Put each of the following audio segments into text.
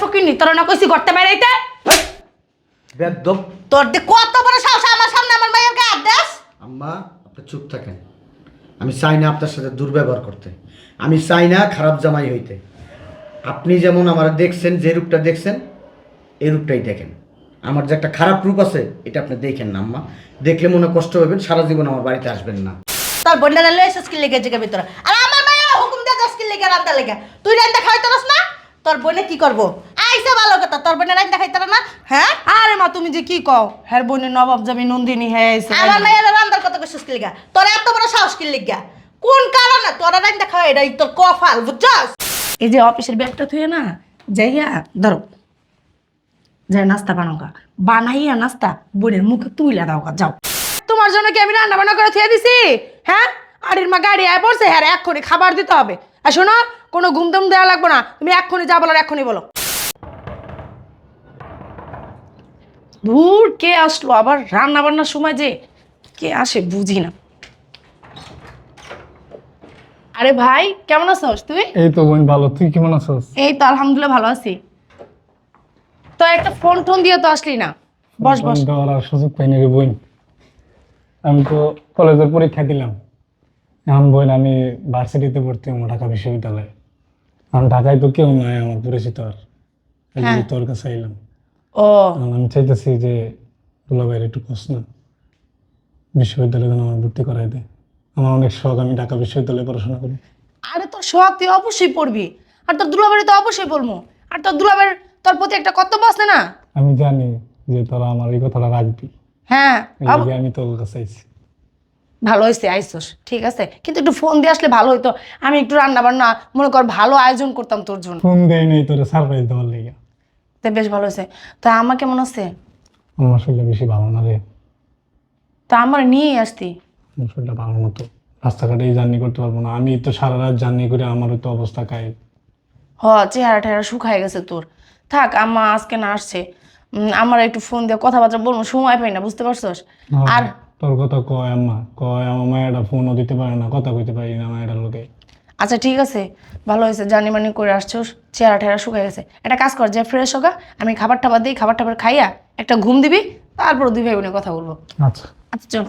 ফকিনি তোর না কইছি করতে বেড়াইতে বেদব। তোর দি কত বড় সাহস আমার সামনে আমার মায়ের গায়ে হাত দেস? আম্মা আপনি চুপ থাকেন। আমি চাই না আপনার সাথে দুর্ব্যবহার করতে। আমি চাই না খারাপ জামাই হইতে। আপনি যেমন আমার দেখছেন যে রূপটা দেখছেন এই রূপটাই দেখেন। আমার যে একটা খারাপ রূপ আছে এটা আপনি দেখেন না আম্মা। দেখলে মনে কষ্ট হবেন সারা জীবন আমার বাড়িতে আসবেন না। তোর বোনটা লয়ে এসে স্কিল লেগে জিগা ভিতরে। আর আমার মায়ের হুকুম দিয়ে স্কিল লেগে রান্না লেগে। তুই রান্না খাইতে পারস না? তোর বোনে কি করব? আইসা ভালো কথা তোর বোনে রান্না খাইতে পারে না? হ্যাঁ? আরে মা তুমি যে কি কও? হ্যার বোনের নবাব জামি নন্দিনী হ্যাঁ এসে আমার মায়ের রান্নার কথা কইছিস কি লেগা? তোর এত বড় সাহস কি লেগা? কোন কারণে তোর রান্না খাওয়া এটাই তোর কফাল বুঝছস? এই যে অফিসের ব্যাগটা থুয়ে না যাইয়া ধরো যাই নাস্তা বানাও বানাইয়া নাস্তা বোনের মুখে তুইলা দাও গা, যাও। তোমার জন্য কি আমি রান্না বান্না করে থুয়ে দিছি? হ্যাঁ? আরির মা গাড়ি আয় পড়ছে হ্যাঁ এক্ষুনি খাবার দিতে হবে। আর শোনো কোনো ঘুমদম দেওয়া লাগবে না। তুমি এক্ষুনি যা বলার এক্ষুনি বলো। দূর কে আসলো? আবার রান্না বান্নার সময় যে কে আসে বুঝি না। আরে ভাই কেমন আছিস তুই? এই তো বোন ভালো তুই কেমন আছিস? এই তো আলহামদুলিল্লাহ ভালো আছি। তো একটা ফোন টোন দিয়ে তো আসলি না। বস বস। দেওয়ার আর সুযোগ পাইনি রে বোন। আমি তো কলেজের পরীক্ষা দিলাম। এখন বোন আমি ভার্সিটিতে ভর্তি হব ঢাকা বিশ্ববিদ্যালয়ে। এখন ঢাকায় তো কেউ নাই আমার পরিচিত আর। তোর কাছে এলাম ও। আমি চাইতেছি যে দুলাভাইয়ের একটু খোঁজ না বিশ্ববিদ্যালয়ে যেন আমার ভর্তি করাই দেয়। আমার অনেক শখ আমি ঢাকা বিশ্ববিদ্যালয়ে পড়াশোনা করি। আরে তোর শখ তুই অবশ্যই পড়বি। আর তোর দুলাবাড়ি তো অবশ্যই পড়ব আর তোর দুলাবাড়ির তোর প্রতি একটা কর্তব্য আছে না আমি জানি যে তোরা আমার এই কথাটা রাখবি। হ্যাঁ এই আমি তোর কাছে আইছি। ভালো হয়েছে আইসোস ঠিক আছে। কিন্তু একটু ফোন দিয়ে আসলে ভালো হইতো। আমি একটু রান্না বান্না মনে কর ভালো আয়োজন করতাম তোর জন্য। ফোন দেই নেই তোরে সারপ্রাইজ দেওয়ার লেগে। তো বেশ ভালো হয়েছে। তা আমার কেমন আছে? আমার শরীরটা বেশি ভালো না রে। তা আমার নিয়েই আসতি। আমার শরীরটা ভালো মতো। রাস্তাঘাটে জার্নি করতে পারব না। আমি তো সারা রাত জার্নি করে আমারও তো অবস্থা খাই হ চেহারা টেহারা শুকায় গেছে তোর। থাক আম্মা আজকে না আসছে। উম, আমার একটু ফোন দিয়ে কথাবার্তা বলব সময় পাই না বুঝতে পারছস? আর তোর কথা কয় আম্মা। কয় আমার মায়েরা ফোনও দিতে পারে না কথা কইতে পারি না মায়েরা লোকে আচ্ছা ঠিক আছে। ভালো হয়েছে জানি মানি করে আসছো চেহারা টেহারা শুকায় গেছে। একটা কাজ কর যে ফ্রেশ হোগা আমি খাবার টাবার দিই খাবার টাবার খাইয়া একটা ঘুম দিবি তারপর দুই ভাই বোনে কথা বলব। আচ্ছা। আচ্ছা চল।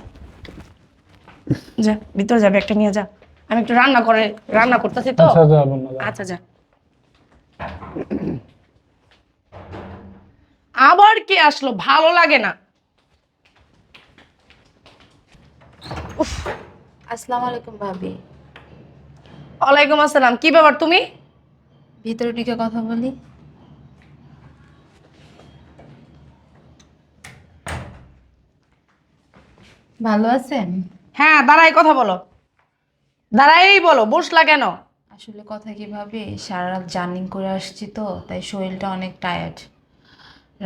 যা ভিতরে যাবে একটা নিয়ে যা। আমি একটু রান্না করে রান্না করতেছি তো। আচ্ছা যা আচ্ছা যা। আবার কে আসলো? ভালো লাগে না। আসসালামু আলাইকুম ভাবি। ওয়ালাইকুম আসসালাম কি ব্যাপার তুমি? ভিতরে ঢুকে কথা বলি। ভালো আছেন? হ্যাঁ দাঁড়াই কথা বলো। দাঁড়াই বলো বসলা কেন? আসলে কথা কি ভাবি সারা রাত জার্নিং করে আসছি তো তাই শরীরটা অনেক টায়ার্ড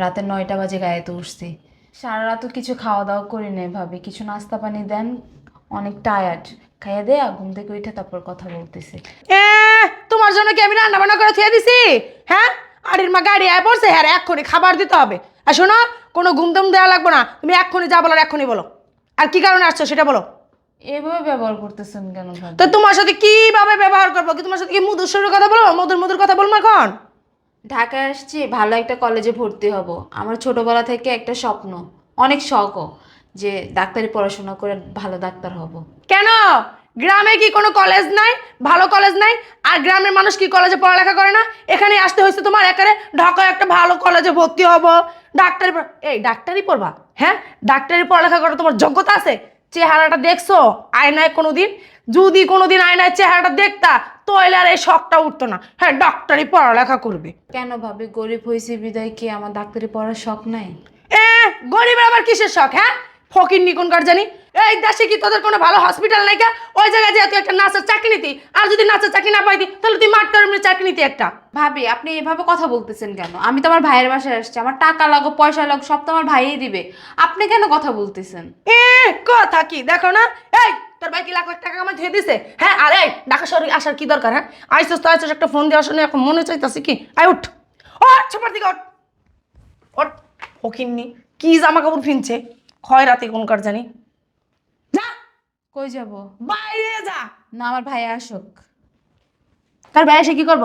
রাতে নয়টা বাজে গায়েতে উঠছি। সারা রাতও কিছু খাওয়া দাওয়া করি নাই ভাবি। কিছু নাস্তা পানি দেন অনেক টায়ার্ড খাইয়ে দেয়া ঘুম থেকে উঠে তারপর কথা বলতেছি। এ তোমার জন্য কি আমি রান্না বান্না করে থুয়ে দিছি? হ্যাঁ? আরির মা গাড়ি আয় পড়ছে হ্যাঁ এক্ষুনি খাবার দিতে হবে। আর শোনো কোনো ঘুমদম দেওয়া লাগবে না তুমি এক্ষুনি যা বলার এক্ষুনি বলো। আর কি কারণে আসছো সেটা বলো। এভাবে ব্যবহার করতেছেন কেন তো তোমার সাথে কীভাবে ব্যবহার করব? কি তোমার সাথে কি মধুর সুরের কথা বলব? মধুর মধুর কথা বলব এখন? ঢাকায় আসছি ভালো একটা কলেজে ভর্তি হব। আমার ছোটবেলা থেকে একটা স্বপ্ন অনেক শখও। যে ডাক্তারি পড়াশোনা করে ভালো ডাক্তার হব। কেন? গ্রামে কি কোনো কলেজ নাই? ভালো কলেজ নাই? আর গ্রামের মানুষ কি কলেজে পড়ালেখা করে না? এখানে আসতে হয়েছে তোমার একারে ঢাকায় একটা ভালো কলেজে ভর্তি হব। ডাক্তারি এই ডাক্তারি পড়বা? হ্যাঁ? ডাক্তারি পড়ালেখা করার তোমার যোগ্যতা আছে? চেহারাটা দেখছ? আয়নায় কোনো দিন যদি কোনোদিন আয়নায় চেহারাটা দেখতা তাহলে আর এই শখটা উঠতো না। হ্যাঁ ডাক্তারি পড়ালেখা করবে। কেন ভাবি? গরিব হয়েছি বিদায় কি আমার ডাক্তারি পড়ার শখ নাই? এ গরিবের আবার কিসের শখ হ্যাঁ? ফকির নিকনকার জানি? এই দেশে কি তোদের কোনো ভালো হসপিটাল নাই কা? ওই জায়গায় যে তুই একটা নাচের চাকরি নিতি আর যদি নাচের চাকরি না পাইতি তাহলে তুই মাঠ করে চাকরি নিতি একটা। ভাবি আপনি এভাবে কথা বলতেছেন কেন? আমি তো আমার ভাইয়ের বাসায় আসছি আমার টাকা লাগো পয়সা লাগো সব তো আমার ভাইই দিবে। আপনি কেন কথা বলতেছেন? এ কথা কি? দেখো না এই তোর ভাই কি লাখ লাখ টাকা আমার ধুয়ে দিছে? হ্যাঁ আরে ঢাকা শহরে আসার কি দরকার হ্যাঁ? আইসস তো আইসস একটা ফোন দিয়ে আসলে এখন মনে চাইতাছে কি? আই উঠ। ও ছাপার দিকে ওঠ। ওঠ ফকিরনি কি জামা কাপড় ফিনছে? ক্ষয় রাতে কোনকার জানি? যা! কই যাব? বাইরে যা! না আমার ভাই আসুক। তার ভাই এসে কি করব?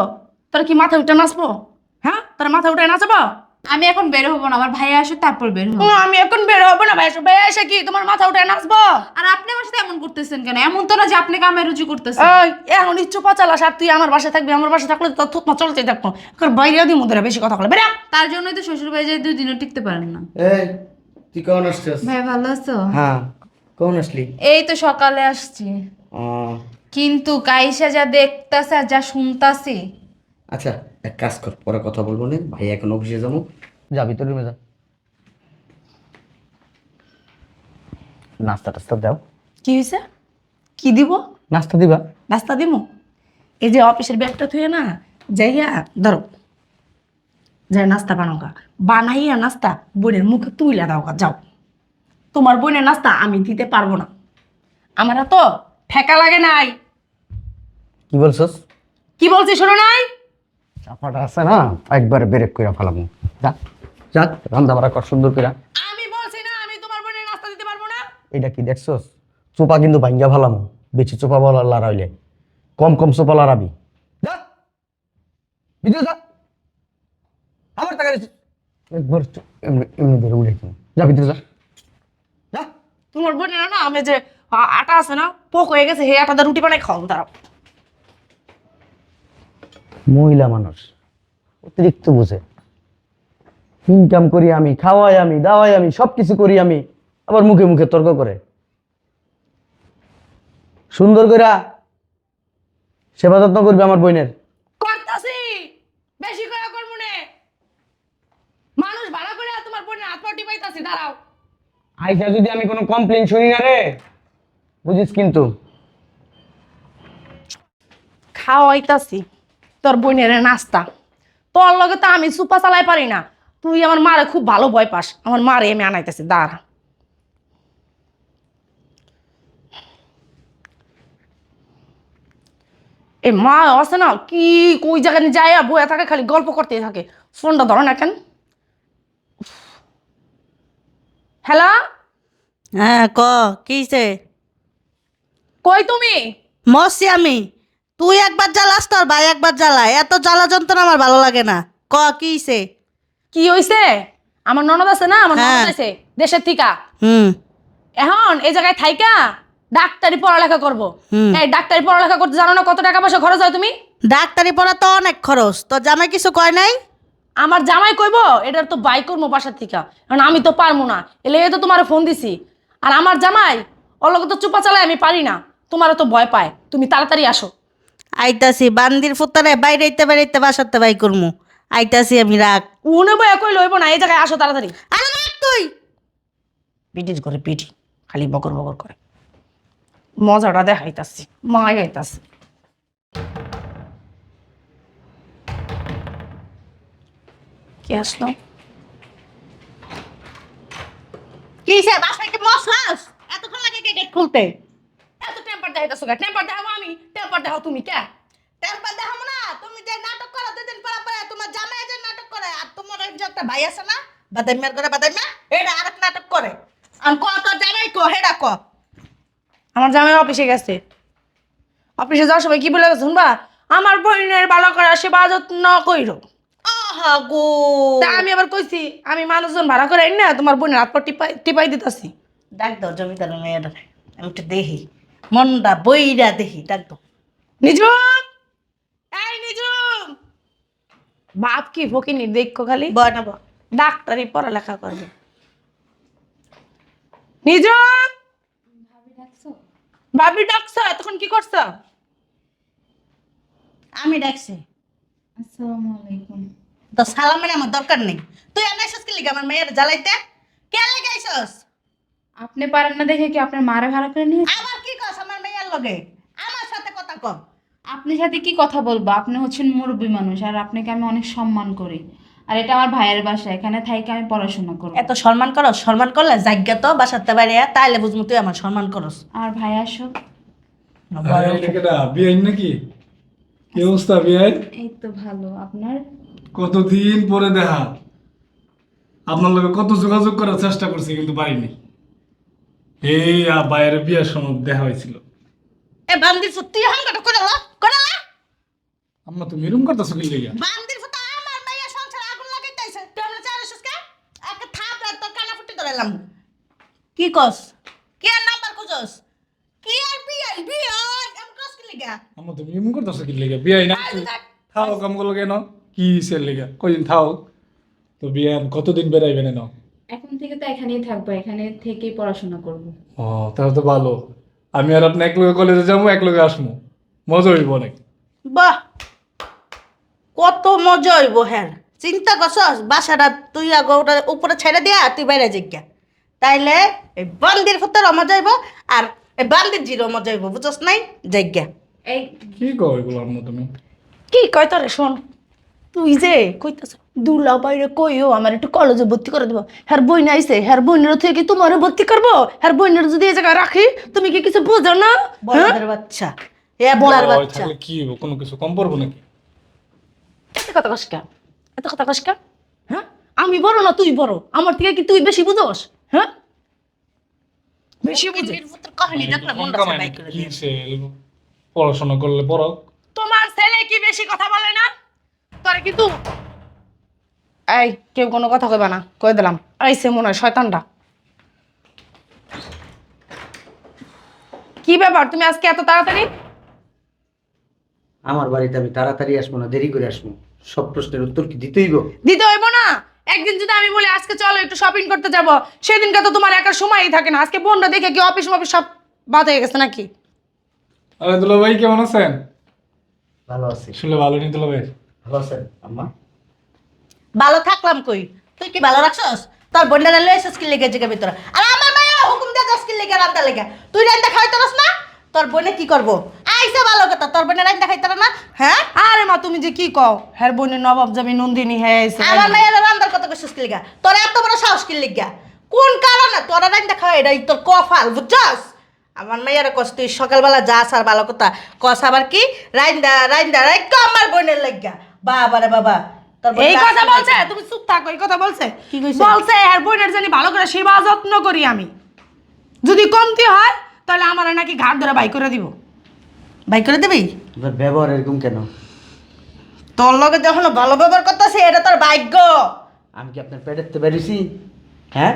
তোর কি মাথা উঠে নাচবো? হ্যাঁ? তোর মাথা উঠে নাচাবো? আমি এখন বের হব না আমার ভাইয়া আসুক তারপর বের হব। আমি এখন বের হব না ভাই এসে- ভাই এসে কি? তোমার মাথা উঠে নাচবো? আর আপনি আমার সাথে এমন করতেছেন কেন? এমন তো না যে আপনি কামে রুচি করতেছেন। এই এখন ইচ্ছু পাচালাস আর তুই আমার বাসায় থাকবি আমার বাসায় থাকলে তো থুতমা চলতেই থাকব। এখন বাইরে দিই মুদ্রা বেশি কথা বলে। বেরা তার জন্যই তো শ্বশুর ভাই যাই দুই দিনও টিকতে পারেন না। এই তুই কখন আসছিস? ভাই ভালো আছো? হ্যাঁ কখন আসলি? এই তো সকালে আসছি। কিন্তু কাইসা যা দেখতাছে আর যা শুনতাছি। আচ্ছা এক কাজ কর পরে কথা বলব না। ভাই এখন অফিসে যাব। যাবি তোর রুমে যা। নাস্তা টাস্তা দাও। কি হয়েছে কি দিব? নাস্তা দিবা। নাস্তা দিব এই যে অফিসের ব্যাগটা থুয়ে না যাইয়া ধরো। যাই নাস্তা বানাওগা বানাইয়া নাস্তা বোনের মুখে তুইলা দাওগা যাও। তোমার বোনের নাস্তা আমি দিতে পারব না। আমার তো ঠেকা লাগে নাই। কি বলছস? কি বলছি শোনো নাই? চাপাটা আছে না একবার ব্রেক করে ফেলাবো। যা যা রান্না বাড়া কর সুন্দর করে আমি বলছি না আমি তোমার বোনের নাস্তা দিতে পারব না। এটা কি দেখছস? চোপা কিন্তু ভাঙ্গা ফেলামো বেশি চোপা বলা লড়াইলে। কম কম চোপা লড়াবি। যা ভিডিও যা। আবার টাকা একবার এমনি ধরে উড়ে যা ভিতরে যা। যা। তোমার বোনের না আমি যে আটা আছে না পোক হয়ে গেছে হে আটা দিয়ে রুটি বানাই খাও দাঁড়াও। মহিলা মানুষ অতিরিক্ত বুঝে। ইনকাম করি আমি খাওয়াই আমি দাওয়াই আমি সব কিছু করি আমি আবার মুখে মুখে তর্ক করে। সুন্দর করে সেবা যত্ন করবে আমার বোনের করতাছি বেশি করে করব নে মানুষ ভাড়া করে তোমার বোনের হাত পা টিপাইতাছি দাঁড়াও আইসা যদি আমি কোনো কমপ্লেন শুনি না রে, বুঝিস কিন্তু। খাওয়াইতাছি, তোর বোনের নাস্তা। তোর লগে তো আমি সুপা চালাই পারি না। তুই আমার মারে খুব ভালো ভয় পাস। আমার মারে আমি আনাইতেছি, দাঁড়া। এ মা, আছে না, কি, কই জায়গায় যায় বয়ে থাকে, খালি গল্প করতেই থাকে। ফোনটা ধরো না কেন। হ্যালো? হ্যাঁ ক কিছে কই তুমি? মরছি আমি। তুই একবার জ্বালাস তোর ভাই একবার জ্বালায়। এত জ্বালা যন্ত্রণা আমার ভালো লাগে না। ক কিছে কি হইছে? আমার ননদ আছে না? আমার হ্যাঁ। ননদ আছে দেশের থিকা হুম। এখন এই জায়গায় থাইকা ডাক্তারি পড়ালেখা করব। এই ডাক্তারি পড়ালেখা করতে জানো না কত টাকা পয়সা খরচ হয় তুমি? ডাক্তারি পড়া তো অনেক খরচ। তোর জামাই কিছু কয় নাই? আমার জামাই কইব এটার তো বাই করব বাসার থেকে। কারণ আমি তো পারব না। এলে তো তোমার ফোন দিছি। আর আমার জামাই অল্লকে তো চুপা চালায় আমি পারি না। তোমারও তো ভয় পায়। তুমি তাড়াতাড়ি আসো। আইতাছি বান্দির ফুতারে বাইরেতে বাইরেতে বাসাতে বাই করমু। আইতাছি আমি রাখ উনে বই কই লইব না এই জায়গায় আসো তাড়াতাড়ি। আরে রাখ তুই! পিটি করে পিটি খালি বকর বকর করে। মজাটা দেখাইতাছি মা গাইতাছি কে আসলো কিসে? বাসায় কি মশলাস এতক্ষণ লাগে কে গেট খুলতে? এত টেম্পার দেখাইতাছো গা টেম্পার দেখাবো আমি? টেম্পার দেখাও তুমি কে? টেম্পার দেখাবো না? তুমি যে নাটক করো দুদিন পরে পরে তোমার জামাই যে নাটক করে আর তোমার যে একটা ভাই আছে না বাদাইমার করে বাদাইমা এটা আরেক নাটক করে। আর ক তোর জামাই ক হেডা ক। আমার জামাই অফিসে গেছে। অফিসে যাওয়ার সময় কি বলে শুনবা? আমার বোনের ভালো করে সেবা যত্ন কইরো। আহা গো তা আমি আবার কইছি আমি মানুষজন ভাড়া করে আইন না তোমার বোনের হাত পা টিপাই টিপাই দিতাছি। ডাক দাও জমিদার মেয়েটা আমি একটু দেখি। মনটা বইরা দেখি ডাক দাও। নিজুম এই নিজুম বাপ কি ফকিনি দেখো খালি। বয় না বয়। ডাক্তারি পড়ালেখা করবে। নিজুম ভাবি ডাকছো? এতক্ষণ কি করছ? আমি ডাকছি। আসসালামু আলাইকুম। তো সালামের আমার দরকার নেই। তুই আর নাইসস কি লিখে আমার মেয়ের জ্বালাইতে? কে লাগাইছস আপনি পারেন না দেখে কি আপনার মারে ভাড়া করে নিয়ে? আবার কি কস আমার মেয়ের লগে? আমার সাথে কথা কম আপনার সাথে কি কথা বলব? আপনি হচ্ছেন মুরব্বী মানুষ আর আপনাকে আমি অনেক সম্মান করি। আর এটা আমার ভাইয়ের বাসা এখানে থাইকে আমি পড়াশোনা করব। এত সম্মান করো সম্মান করলে জায়গা তো বাসাতে বাইরে তাইলে বুঝব তুই আমার সম্মান করস। আর ভাই আসো। বিআইন নাকি? কি অবস্থা বিআইন এই তো ভালো আপনার? কতদিন পরে দেখা? আপনার লোক কত যোগাযোগ করার চেষ্টা করছি কিন্তু পারিনি। এই বাইরে বিয়ার সময় দেখা হয়েছিল। এ বান্দি সত্যি হাঙ্গাটা করে লা করে লা আম্মা তুমি এরকম করতেছো কি লাগা? বান্দির ফুটা আমার মাইয়া সংসার আগুন তুই আমরা চার থাপ রাত তোর কানা ফুটে ধরাইলাম কি কস? কি আর নাম্বার খুঁজছ কি আর বিয়া? বিয়া? এম কস কি লাগা? আম্মা তুমি এরকম করতেছো কি লাগা? বিয়াই না। খাও কাম কেন কি সে লেগে? কয়দিন থাও তো বিয়া কতদিন বেড়াইবে না এখন থেকে তো এখানেই থাকব এখানে থেকেই পড়াশোনা করব। ও তাহলে তো ভালো। আমি আর আপনি এক লোকে কলেজে যাব এক লোকে আসব। মজা হইব অনেক। বাহ! কত মজা হইব হ্যাঁ। চিন্তা করছস বাসাটা তুই আগে ওটা উপরে ছেড়ে দিয়া তুই বাইরে জিজ্ঞা তাইলে এই বান্দির ফুতের মজা হইব আর এই বান্দির জিরো মজা হইব বুঝছস নাই? জিজ্ঞা এই কি কও এগুলো আম্মু তুমি কি কয় তোরে শোন। তুই যে কইতাছ। দুলা বাইরে কইও আমার একটু কলেজে ভর্তি করে দেবো। হ্যার বই আইছে হ্যার বইনের থেকে কি তোমারে ভর্তি করব? হ্যার বইনের যদি এই জায়গায় রাখি তুমি কি কিছু বুঝো না? হ্যাঁ? বাচ্চা। এ বলার বাচ্চা। কি কোনো কিছু কম পড়ব নাকি? এত কথা কস এত কথা কস হ্যাঁ? আমি বড় না তুই বড়? আমার থেকে কি তুই বেশি বুঝোস? হ্যাঁ? বেশি বুঝে কাহিনী দেখলে কম মনটা কামাই করে কি পড়াশোনা করলে পড়ক। তোমার ছেলে কি বেশি কথা বলে না? তোরে কিন্তু এই কেউ কোনো কথা কইবা না কই দিলাম। আইসে মনে হয় শয়তানটা। কি ব্যাপার তুমি আজকে এত তাড়াতাড়ি? আমার বাড়িতে আমি তাড়াতাড়ি আসব না দেরি করে আসব। সব প্রশ্নের উত্তর কি দিতেইব দিতে হইব না। একদিন যদি আমি বলি আজকে চলো একটু শপিং করতে যাব সেদিনকে তো তোমার একার সময়ই থাকে না। আজকে বোনটা দেখে কি অফিস অফিস সব বাদ হয়ে গেছে নাকি? আরে দুলা ভাই কেমন আছেন? ভালো আছি। শুনলে ভালো নি দুলা ভাই ভালো আছেন আম্মা। ভালো থাকলাম কই? তুই কি ভালো রাখছস? তোর বন্ডারে লয়ে এসেছ কি লেগে জায়গা ভিতরে। আর আমার মায়ের হুকুম দিয়ে দশ কি লেগে রান্দা লেগে। তুই রান্দা খাইতে পারস না? তোর বোনে কি করব? আইসে ভালো কথা তোর বোনে রান্দা খাইতে না? হ্যাঁ? আরে মা তুমি যে কি কও? হ্যার বোনের নবাব জামি নন্দিনী হ্যাঁ এসে আমার মায়ের রান্দার কথা কইছিস কি লেগা। তোর এত বড় সাহস কি লেগা। কোন কারণে তোরা রান্দা খাওয়া এটাই তোর কফাল বুঝছস? আমার মেয়ের কস তুই সকালবেলা যাস আর ভালো কথা। কস আবার কি? রাইন্দা রাইন্দা রাইকা আমার বোনের লাগিয়া বাবা রে বাবা। এই কথা বলছে তুমি চুপ থাকো এই কথা বলছে। বলছে হ্যার বোনের জানি ভালো করে সেবা যত্ন করি আমি। যদি কমতি হয় তাহলে আমার নাকি ঘাট ধরে বাই করে দিব। ভাই করে দিবি? ব্যবহার এরকম কেন? তোর লগে যখন ভালো ব্যবহার করতেছে এটা তোর ভাগ্য। আমি কি আপনার পেটের তো বেরিয়েছি? হ্যাঁ?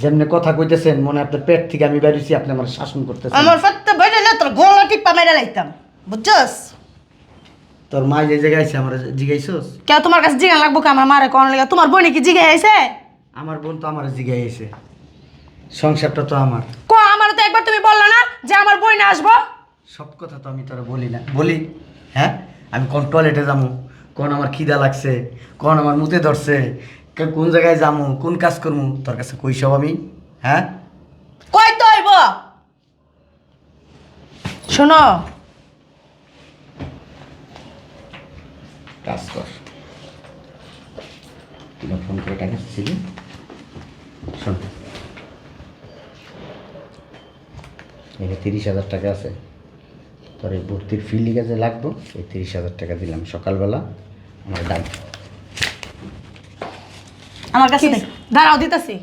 যেমনি কথা কইতেছেন মনে আপনার পেট থেকে আমি বেরিয়েছি আপনি আমার শাসন করতেছেন। আমার সত্যি বেরোলে তোর গোলা টিপ্পা মেরে লাইতাম। বুঝছস? তোর মা যে জায়গায় আছে আমার জিগাইছস কেউ তোমার কাছে জিজ্ঞাসা লাগবো কি? আমার মারে কোন লেগে। তোমার বোনে কি জিজ্ঞাসা আইছে? আমার বোন তো আমার জিগাই আছে সংসারটা তো আমার। কো আমার তো একবার তুমি বললে না যে আমার বইনে আসব? সব কথা তো আমি তোরা বলি না। বলি? হ্যাঁ? আমি কোন টয়লেটে যাব কোন আমার খিদা লাগছে? কোন আমার মুতে ধরছে? কে- কোন জায়গায় যাব কোন কাজ করব তোর কাছে কই সব আমি? হ্যাঁ? কই তো শোনো কাজ কর। তোমার ফোন করে টাকা ছিলি শোন। এখানে তিরিশ হাজার টাকা আছে। তোর এই ভর্তির ফি লিগে যে লাগবো এই তিরিশ হাজার টাকা দিলাম সকালবেলা। আমার ডাক আমার কাছে নেই দাঁড়াও দিতেছি।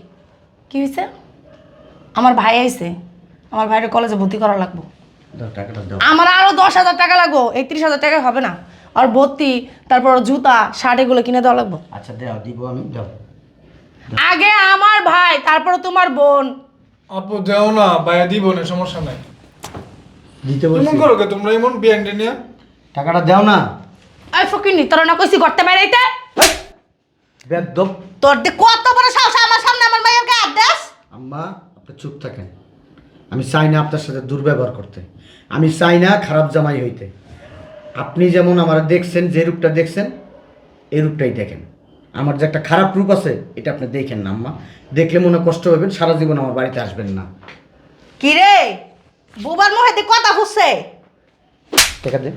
কি হয়েছে আমার ভাই আইছে। আমার ভাইয়ের কলেজে ভর্তি করা লাগবো। টাকাটা দাও। আমার আরও দশ হাজার টাকা লাগবো। একত্রিশ হাজার টাকা হবে না। আর বত্তি তারপর ওর জুতা শার্ট এগুলো কিনে দেওয়া লাগবো। আচ্ছা দেও দিব আমি দাও। আগে আমার ভাই তারপর তোমার বোন। আপু যাও না বাইরে দিব না সমস্যা নাই। দিতে এমন বলছি। করো কে তোমরা এমন বিয়ান্ডে নিয়ে। টাকাটা দাও না। এই ফকিনি তোরা না কইছি করতে বেড়াইতে ব্যাগ দপ তোর দি কত বড় সাহস আমার সামনে আমার মায়ের গায়ে হাত দেস? আম্মা আপনি চুপ থাকেন। আমি চাই না আপনার সাথে দুর্ব্যবহার করতে। আমি চাই না খারাপ জামাই হইতে। আপনি যেমন আমার দেখছেন যে রূপটা দেখছেন এই রূপটাই দেখেন। আমার যে একটা খারাপ রূপ আছে এটা আপনি দেখেন না আম্মা। দেখলে মনে কষ্ট হবেন সারা জীবন আমার বাড়িতে আসবেন না। কি রে? বুবার মুখে দি কথা হচ্ছে টাকা দে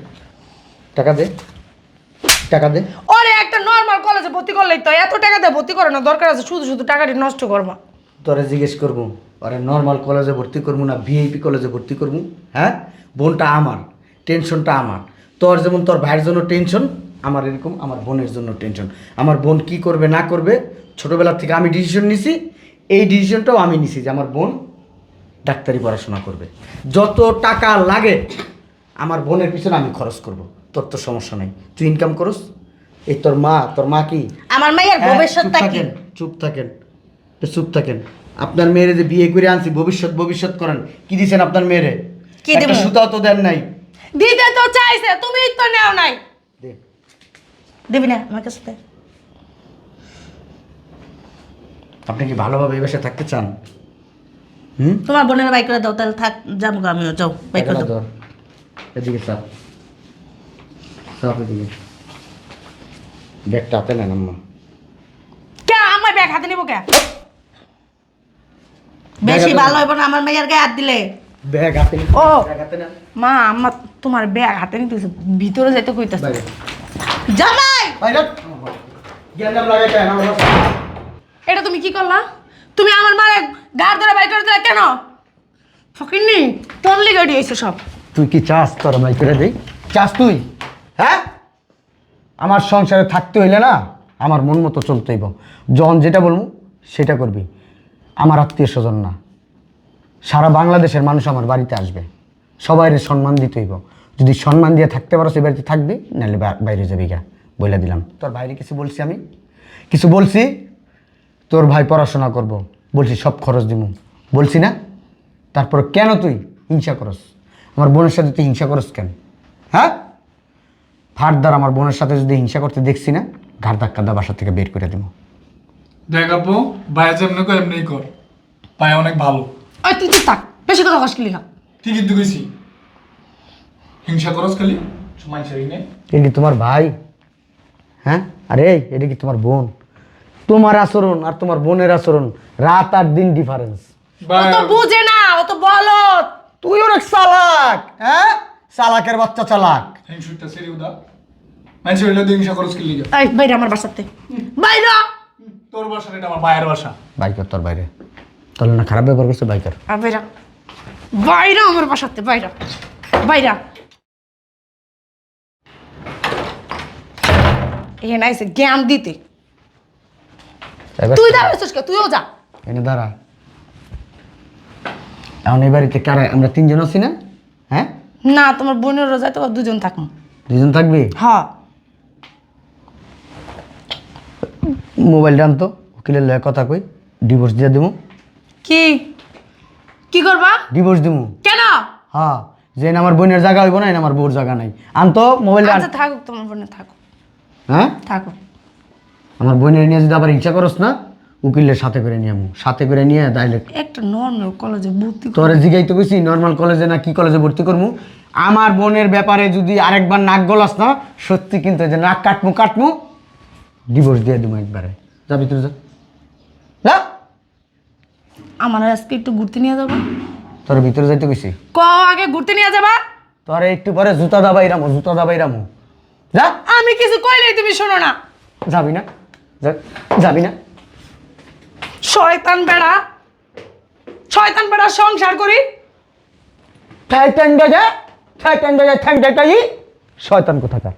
টাকা দে টাকা দে। ওরে একটা নর্মাল কলেজে ভর্তি করলেই তো এত টাকা দিয়ে ভর্তি করে না দরকার আছে শুধু শুধু টাকাটি নষ্ট করব। তোরে জিজ্ঞেস করব আরে নর্মাল কলেজে ভর্তি করব না ভিআইপি কলেজে ভর্তি করব? হ্যাঁ? বোনটা আমার টেনশনটা আমার। তোর যেমন তোর ভাইয়ের জন্য টেনশন আমার এরকম আমার বোনের জন্য টেনশন আমার বোন কি করবে না করবে ছোটোবেলা থেকে আমি ডিসিশন নিছি এই ডিসিশনটাও আমি নিছি যে আমার বোন ডাক্তারি পড়াশোনা করবে। যত টাকা লাগে আমার বোনের পিছনে আমি খরচ করব। তোর তো সমস্যা নাই। তুই ইনকাম করস? এই তোর মা তোর মা কি? আমার মায়ের হ্যাঁ, ভবিষ্যৎটা কি? থাকেন চুপ থাকেন চুপ থাকেন। আপনার মেয়েরে যে বিয়ে করে আনছি ভবিষ্যৎ ভবিষ্যৎ করেন কি দিছেন আপনার মেয়েরে? কি একটা দেবো? সুতাও তো দেন নাই। দিতে তো চাইছে তুমি তো নেও নাই। দে। দিবি না আমার কাছে দে। আপনি কি ভালোভাবে এই বাসায় থাকতে চান? হুম? তোমার বোনের বাইক করে দাও তাহলে থাক যাব গো আমিও যাও বাইক করে দাও। এদিকে চাপ চাপ এদিকে। ব্যাগটা হাতে নেন আম্মা। কে? আমার ব্যাগ হাতে নিবো কে? বেশি ভালো হইব না আমার মেয়ের গায়ে হাত দিলে। ব্যাগ হাতে নেন ও। মা আমার তোমার ব্যাগ হাতে নিতেছে ভিতরে যাইতে কইতাছে। বাইরে। জামাই! বাইরে। জ্ঞান লাগাই কেন এটা তুমি কি করলা? তুমি আমার মারে গার ধরে বাই করে দিলে কেন? ফকিনি তোর লিগে হয়েছে সব। তুই কি চাস তোর ভাই করে দেই? চাস তুই? হ্যাঁ? আমার সংসারে থাকতে হইলে না আমার মন মতো চলতে হইব। যখন যেটা বলব সেটা করবি। আমার আত্মীয় স্বজন না। সারা বাংলাদেশের মানুষ আমার বাড়িতে আসবে। সবাই সম্মান দিতে হইব। যদি সম্মান দিয়ে থাকতে পারো, সে বাড়িতে থাকবি, নাহলে বাইরে যাবি গা বলে দিলাম। তোর বাইরে কিছু বলছি আমি? কিছু বলছি? তোর ভাই পড়াশোনা করব। বলছি, সব খরচ দিব বলছি না? তারপর কেন তুই হিংসা করস? আমার বোনের সাথে তুই হিংসা করস কেন? হ্যাঁ? ফারদার আমার বোনের সাথে যদি হিংসা করতে দেখছি না ঘাট ধাক্কা দা, বাসা থেকে বের করে দেবো দেখ আপু, ভাইয়া যেমনি কর এমনি কর। ভাই অনেক ভালো। ওই তুই তুই থাক। বেশি কথা কষ্ট লিখা ঠিক কিন্তু গেছি হিংসা করস খালি? সময় ছেড়ে নে। এটা কি তোমার ভাই? হ্যাঁ? আরে এটা কি তোমার বোন? তোমার আচরণ আর তোমার বোনের আচরণ রাত আর দিন ডিফারেন্স ও তো বুঝে না ও তো বলো তুই অনেক চালাক হ্যাঁ? চালাকের বাচ্চা চালাক। হিংসুটা সেরে উদা। মানুষ হইলে হিংসা করস এই বাইরে আমার বাসাতে। বাইরে। তোর বাসা এটা আমার ভাইয়ের বাসা। বাইকার তোর বাইরে। তাহলে না খারাপ ব্যবহার করছে বাইকার। আর বাইরা। বাইরে আমার বাসাতে বাইরা। বাইরে। এখানে আইসে জ্ঞান দিতে। এবার তুই দাঁড়াইছিস কে? তুইও যা। এনে দাঁড়া। এখন এই বাড়িতে কারা? আমরা তিনজন আছি না? হ্যাঁ? না তোমার বোনের রোজায় তো দুজন থাকুন। দুজন থাকবি? হ্যাঁ। মোবাইলটা আনতো উকিলের লয়ে কথা কই ডিভোর্স দিয়ে দেবো কি? কি করবা? ডিভোর্স দেবো কেন? হ্যাঁ যে না আমার বোনের জায়গা হইব না আমার বউর জায়গা নাই। আনতো মোবাইলটা আন। আচ্ছা থাকুক তোমার বোনে থাকুক। হ্যাঁ? থাকুক। আমার বোনের নিয়ে যদি আবার ইচ্ছা করস না উকিলের সাথে করে নিয়ে আমু সাথে করে নিয়ে ডাইরেক্ট একটা নর্মাল কলেজে ভর্তি তোরে জিগাইতে কইছি নর্মাল কলেজে না কি কলেজে ভর্তি করমু? আমার বোনের ব্যাপারে যদি আরেকবার নাক গলাস না সত্যি কিন্তু যে নাক কাটমু কাটমু ডিভোর্স দিয়ে দেবো একবারে। যাবি তুই যা। আমার আজকে একটু ঘুরতে নিয়ে যাব। তোর ভিতরে যাইতে কইছি। ক আগে ঘুরতে নিয়ে যাবা। তোরে একটু পরে জুতা দাবাই রামো জুতা দাবাই রামো। যা। আমি কিছু কইলেই তুমি শোনো না। যাবি না। যা- যাবি না। শয়তান বেড়া। শয়তান বেড়া সংসার করি। ঠাই ট্যাং বাজা ঠাই ট্যাং বাজা ঠ্যাং টাই শয়তান কোথাকার?